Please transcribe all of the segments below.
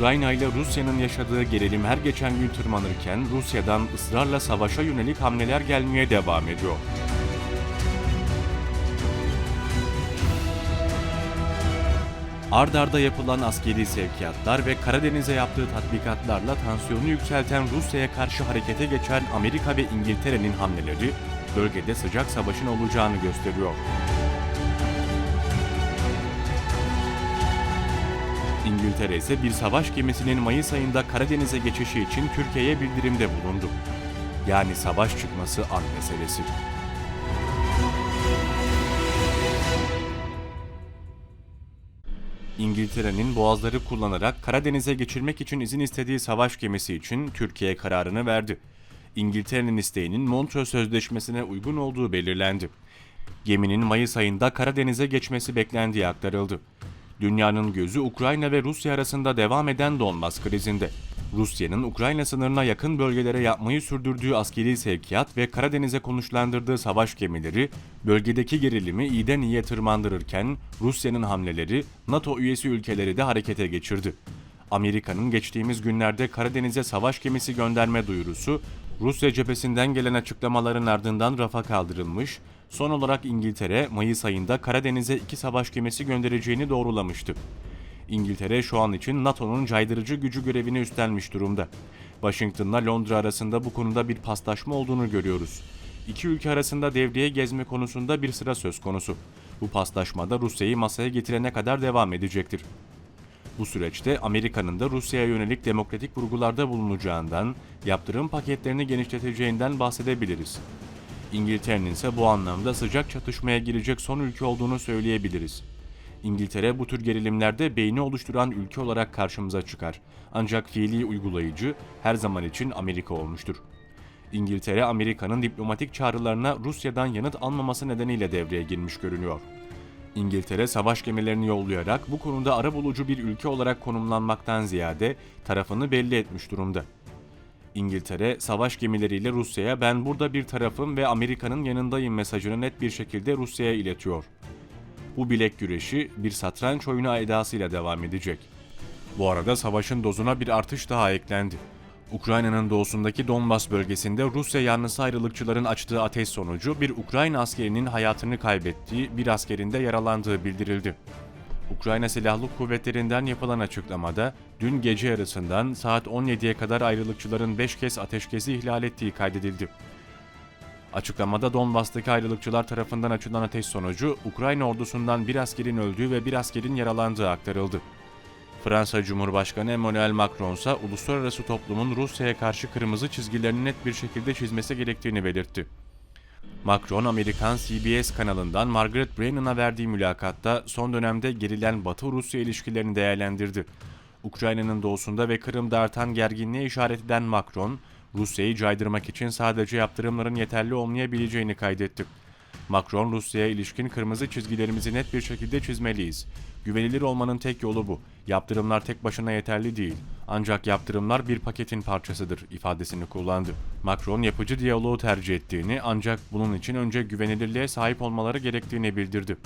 Ukrayna ile Rusya'nın yaşadığı gerilim her geçen gün tırmanırken Rusya'dan ısrarla savaşa yönelik hamleler gelmeye devam ediyor. Ard arda yapılan askeri sevkiyatlar ve Karadeniz'e yaptığı tatbikatlarla tansiyonu yükselten Rusya'ya karşı harekete geçen Amerika ve İngiltere'nin hamleleri bölgede sıcak savaşın olacağını gösteriyor. İngiltere ise bir savaş gemisinin Mayıs ayında Karadeniz'e geçişi için Türkiye'ye bildirimde bulundu. Yani savaş çıkması an meselesi. İngiltere'nin boğazları kullanarak Karadeniz'e geçirmek için izin istediği savaş gemisi için Türkiye kararını verdi. İngiltere'nin isteğinin Montreux Sözleşmesi'ne uygun olduğu belirlendi. Geminin Mayıs ayında Karadeniz'e geçmesi beklendiği aktarıldı. Dünyanın gözü Ukrayna ve Rusya arasında devam eden Donbas krizinde. Rusya'nın Ukrayna sınırına yakın bölgelere yapmayı sürdürdüğü askeri sevkiyat ve Karadeniz'e konuşlandırdığı savaş gemileri bölgedeki gerilimi iyiden iyiye tırmandırırken Rusya'nın hamleleri NATO üyesi ülkeleri de harekete geçirdi. Amerika'nın geçtiğimiz günlerde Karadeniz'e savaş gemisi gönderme duyurusu Rusya cephesinden gelen açıklamaların ardından rafa kaldırılmış, son olarak İngiltere Mayıs ayında Karadeniz'e iki savaş gemisi göndereceğini doğrulamıştı. İngiltere şu an için NATO'nun caydırıcı gücü görevini üstlenmiş durumda. Washington'la Londra arasında bu konuda bir paslaşma olduğunu görüyoruz. İki ülke arasında devreye gezme konusunda bir sıra söz konusu. Bu paslaşmada Rusya'yı masaya getirene kadar devam edecektir. Bu süreçte Amerika'nın da Rusya'ya yönelik demokratik vurgularda bulunacağından, yaptırım paketlerini genişleteceğinden bahsedebiliriz. İngiltere'nin ise bu anlamda sıcak çatışmaya girecek son ülke olduğunu söyleyebiliriz. İngiltere bu tür gerilimlerde beyni oluşturan ülke olarak karşımıza çıkar. Ancak fiili uygulayıcı her zaman için Amerika olmuştur. İngiltere, Amerika'nın diplomatik çağrılarına Rusya'dan yanıt almaması nedeniyle devreye girmiş görünüyor. İngiltere savaş gemilerini yollayarak bu konuda arabulucu bir ülke olarak konumlanmaktan ziyade tarafını belli etmiş durumda. İngiltere savaş gemileriyle Rusya'ya ben burada bir tarafım ve Amerika'nın yanındayım mesajını net bir şekilde Rusya'ya iletiyor. Bu bilek güreşi bir satranç oyunu edasıyla devam edecek. Bu arada savaşın dozuna bir artış daha eklendi. Ukrayna'nın doğusundaki Donbas bölgesinde Rusya yanlısı ayrılıkçıların açtığı ateş sonucu bir Ukrayna askerinin hayatını kaybettiği, bir askerin de yaralandığı bildirildi. Ukrayna Silahlı Kuvvetleri'nden yapılan açıklamada dün gece yarısından saat 17'ye kadar ayrılıkçıların 5 kez ateşkesi ihlal ettiği kaydedildi. Açıklamada Donbas'taki ayrılıkçılar tarafından açılan ateş sonucu Ukrayna ordusundan bir askerin öldüğü ve bir askerin yaralandığı aktarıldı. Fransa Cumhurbaşkanı Emmanuel Macron ise uluslararası toplumun Rusya'ya karşı kırmızı çizgilerini net bir şekilde çizmesi gerektiğini belirtti. Macron, Amerikan CBS kanalından Margaret Brennan'a verdiği mülakatta son dönemde gerilen Batı-Rusya ilişkilerini değerlendirdi. Ukrayna'nın doğusunda ve Kırım'da artan gerginliğe işaret eden Macron, Rusya'yı caydırmak için sadece yaptırımların yeterli olmayabileceğini kaydetti. Macron, Rusya'ya ilişkin kırmızı çizgilerimizi net bir şekilde çizmeliyiz. Güvenilir olmanın tek yolu bu. Yaptırımlar tek başına yeterli değil. Ancak yaptırımlar bir paketin parçasıdır ifadesini kullandı. Macron yapıcı diyaloğu tercih ettiğini ancak bunun için önce güvenilirliğe sahip olmaları gerektiğini bildirdi.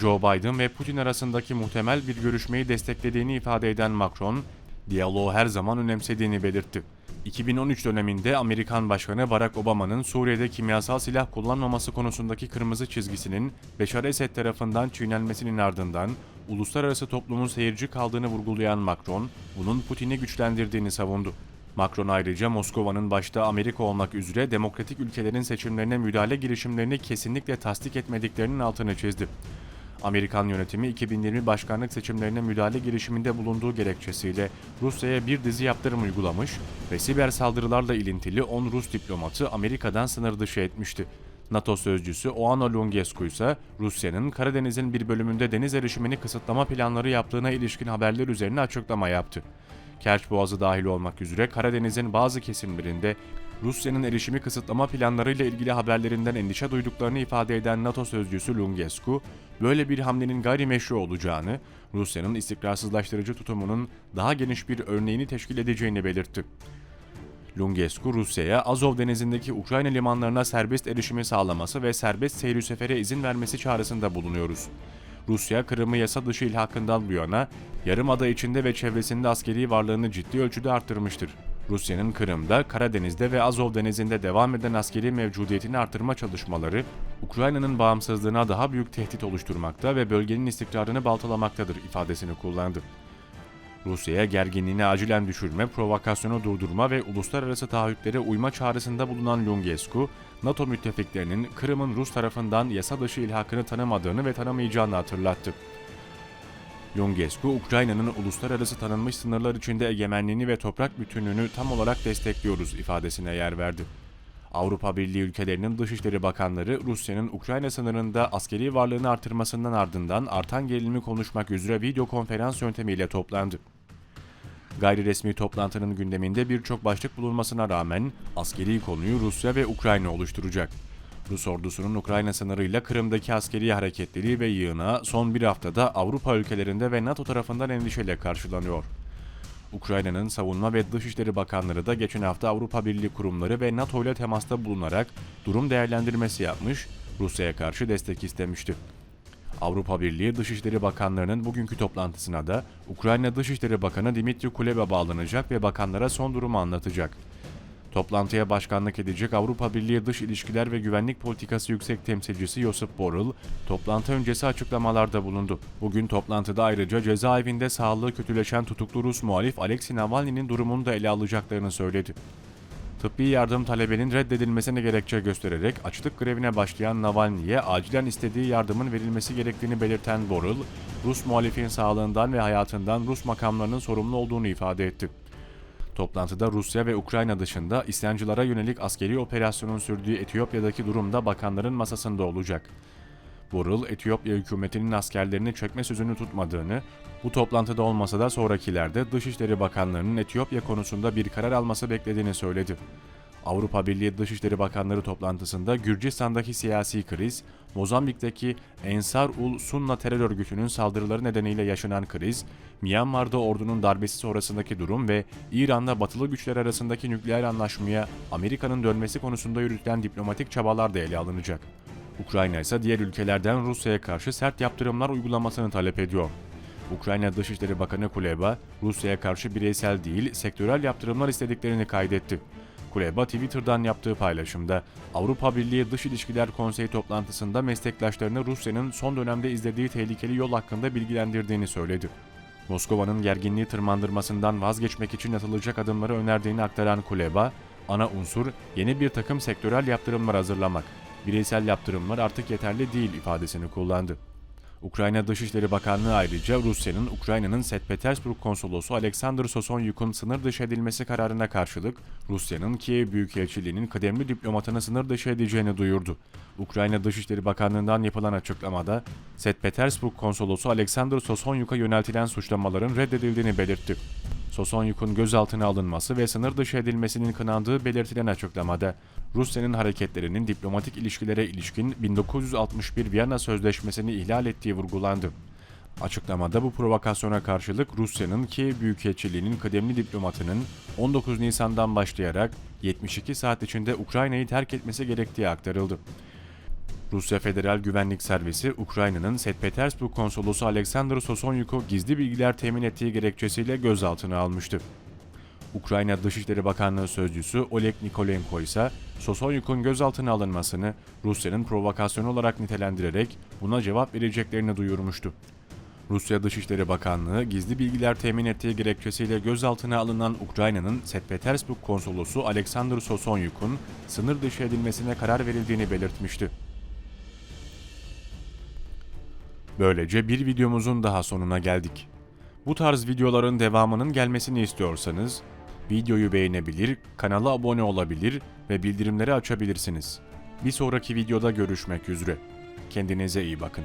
Joe Biden ve Putin arasındaki muhtemel bir görüşmeyi desteklediğini ifade eden Macron, diyaloğu her zaman önemsediğini belirtti. 2013 döneminde Amerikan Başkanı Barack Obama'nın Suriye'de kimyasal silah kullanmaması konusundaki kırmızı çizgisinin Beşar Esed tarafından çiğnenmesinin ardından uluslararası toplumun seyirci kaldığını vurgulayan Macron, bunun Putin'i güçlendirdiğini savundu. Macron ayrıca Moskova'nın başta Amerika olmak üzere demokratik ülkelerin seçimlerine müdahale girişimlerini kesinlikle tasdik etmediklerinin altını çizdi. Amerikan yönetimi 2020 başkanlık seçimlerine müdahale girişiminde bulunduğu gerekçesiyle Rusya'ya bir dizi yaptırım uygulamış ve siber saldırılarla ilintili 10 Rus diplomatı Amerika'dan sınır dışı etmişti. NATO sözcüsü Oana Lungescu ise Rusya'nın Karadeniz'in bir bölümünde deniz erişimini kısıtlama planları yaptığına ilişkin haberler üzerine açıklama yaptı. Kerç Boğazı dahil olmak üzere Karadeniz'in bazı kesimlerinde Rusya'nın erişimi kısıtlama planlarıyla ilgili haberlerinden endişe duyduklarını ifade eden NATO sözcüsü Lungescu, böyle bir hamlenin gayrimeşru olacağını, Rusya'nın istikrarsızlaştırıcı tutumunun daha geniş bir örneğini teşkil edeceğini belirtti. Lungescu, Rusya'ya Azov denizindeki Ukrayna limanlarına serbest erişimi sağlaması ve serbest seyri sefere izin vermesi çağrısında bulunuyoruz. Rusya Kırım'ı yasa dışı ilhakından bu yana yarımada içinde ve çevresinde askeri varlığını ciddi ölçüde arttırmıştır. Rusya'nın Kırım'da, Karadeniz'de ve Azov Denizi'nde devam eden askeri mevcudiyetini artırma çalışmaları, Ukrayna'nın bağımsızlığına daha büyük tehdit oluşturmakta ve bölgenin istikrarını baltalamaktadır ifadesini kullandı. Rusya'ya gerginliğini acilen düşürme, provokasyonu durdurma ve uluslararası taahhütlere uyma çağrısında bulunan Lungescu, NATO müttefiklerinin Kırım'ın Rus tarafından yasa dışı ilhakını tanımadığını ve tanımayacağını hatırlattı. Lungescu, Ukrayna'nın uluslararası tanınmış sınırlar içinde egemenliğini ve toprak bütünlüğünü tam olarak destekliyoruz ifadesine yer verdi. Avrupa Birliği ülkelerinin Dışişleri Bakanları Rusya'nın Ukrayna sınırında askeri varlığını artırmasından ardından artan gerilimi konuşmak üzere video konferans yöntemiyle toplandı. Gayri resmi toplantının gündeminde birçok başlık bulunmasına rağmen askeri konuyu Rusya ve Ukrayna oluşturacak. Rus ordusunun Ukrayna sınırıyla Kırım'daki askeri hareketleri ve yığına son bir haftada Avrupa ülkelerinde ve NATO tarafından endişeyle karşılanıyor. Ukrayna'nın savunma ve dışişleri bakanları da geçen hafta Avrupa Birliği kurumları ve NATO ile temasta bulunarak durum değerlendirmesi yapmış, Rusya'ya karşı destek istemişti. Avrupa Birliği Dışişleri Bakanlarının bugünkü toplantısına da Ukrayna Dışişleri Bakanı Dimitri Kuleba bağlanacak ve bakanlara son durumu anlatacak. Toplantıya başkanlık edecek Avrupa Birliği Dış İlişkiler ve Güvenlik Politikası Yüksek Temsilcisi Josep Borrell, toplantı öncesi açıklamalarda bulundu. Bugün toplantıda ayrıca cezaevinde sağlığı kötüleşen tutuklu Rus muhalif Alexei Navalny'nin durumunu da ele alacaklarını söyledi. Tıbbi yardım talebinin reddedilmesine gerekçe göstererek açlık grevine başlayan Navalny'ye acilen istediği yardımın verilmesi gerektiğini belirten Borrell, Rus muhalifin sağlığından ve hayatından Rus makamlarının sorumlu olduğunu ifade etti. Toplantıda Rusya ve Ukrayna dışında isyancılara yönelik askeri operasyonun sürdüğü Etiyopya'daki durumda bakanların masasında olacak. Borrell, Etiyopya hükümetinin askerlerini çekme sözünü tutmadığını, bu toplantıda olmasa da sonrakilerde Dışişleri Bakanlarının Etiyopya konusunda bir karar alması beklediğini söyledi. Avrupa Birliği Dışişleri Bakanları toplantısında Gürcistan'daki siyasi kriz, Mozambik'teki Ensar ul Sunna terör örgütünün saldırıları nedeniyle yaşanan kriz, Myanmar'da ordunun darbesi sonrasındaki durum ve İran'la batılı güçler arasındaki nükleer anlaşmaya Amerika'nın dönmesi konusunda yürütülen diplomatik çabalar da ele alınacak. Ukrayna ise diğer ülkelerden Rusya'ya karşı sert yaptırımlar uygulamasını talep ediyor. Ukrayna Dışişleri Bakanı Kuleba, Rusya'ya karşı bireysel değil, sektörel yaptırımlar istediklerini kaydetti. Kuleba Twitter'dan yaptığı paylaşımda, Avrupa Birliği Dış İlişkiler Konseyi toplantısında meslektaşlarını Rusya'nın son dönemde izlediği tehlikeli yol hakkında bilgilendirdiğini söyledi. Moskova'nın gerginliği tırmandırmasından vazgeçmek için atılacak adımları önerdiğini aktaran Kuleba, ana unsur yeni bir takım sektörel yaptırımlar hazırlamak, bireysel yaptırımlar artık yeterli değil ifadesini kullandı. Ukrayna Dışişleri Bakanlığı ayrıca Rusya'nın Ukrayna'nın St. Petersburg konsolosu Alexander Sosonyuk'un sınır dışı edilmesi kararına karşılık Rusya'nın Kiev Büyükelçiliği'nin kıdemli diplomatını sınır dışı edeceğini duyurdu. Ukrayna Dışişleri Bakanlığı'ndan yapılan açıklamada St. Petersburg konsolosu Alexander Sosonyuk'a yöneltilen suçlamaların reddedildiğini belirtti. Sosonyuk'un gözaltına alınması ve sınır dışı edilmesinin kınandığı belirtilen açıklamada Rusya'nın hareketlerinin diplomatik ilişkilere ilişkin 1961 Viyana Sözleşmesi'ni ihlal ettiği vurgulandı. Açıklamada bu provokasyona karşılık Rusya'nın Kiev Büyükelçiliği'nin kıdemli diplomatının 19 Nisan'dan başlayarak 72 saat içinde Ukrayna'yı terk etmesi gerektiği aktarıldı. Rusya Federal Güvenlik Servisi, Ukrayna'nın St. Petersburg konsolosu Alexander Sosonyuk'u gizli bilgiler temin ettiği gerekçesiyle gözaltına almıştı. Ukrayna Dışişleri Bakanlığı Sözcüsü Oleg Nikolenko ise Sosonyuk'un gözaltına alınmasını Rusya'nın provokasyonu olarak nitelendirerek buna cevap vereceklerini duyurmuştu. Rusya Dışişleri Bakanlığı gizli bilgiler temin ettiği gerekçesiyle gözaltına alınan Ukrayna'nın St. Petersburg konsolosu Alexander Sosonyuk'un sınır dışı edilmesine karar verildiğini belirtmişti. Böylece bir videomuzun daha sonuna geldik. Bu tarz videoların devamının gelmesini istiyorsanız videoyu beğenebilir, kanala abone olabilir ve bildirimleri açabilirsiniz. Bir sonraki videoda görüşmek üzere. Kendinize iyi bakın.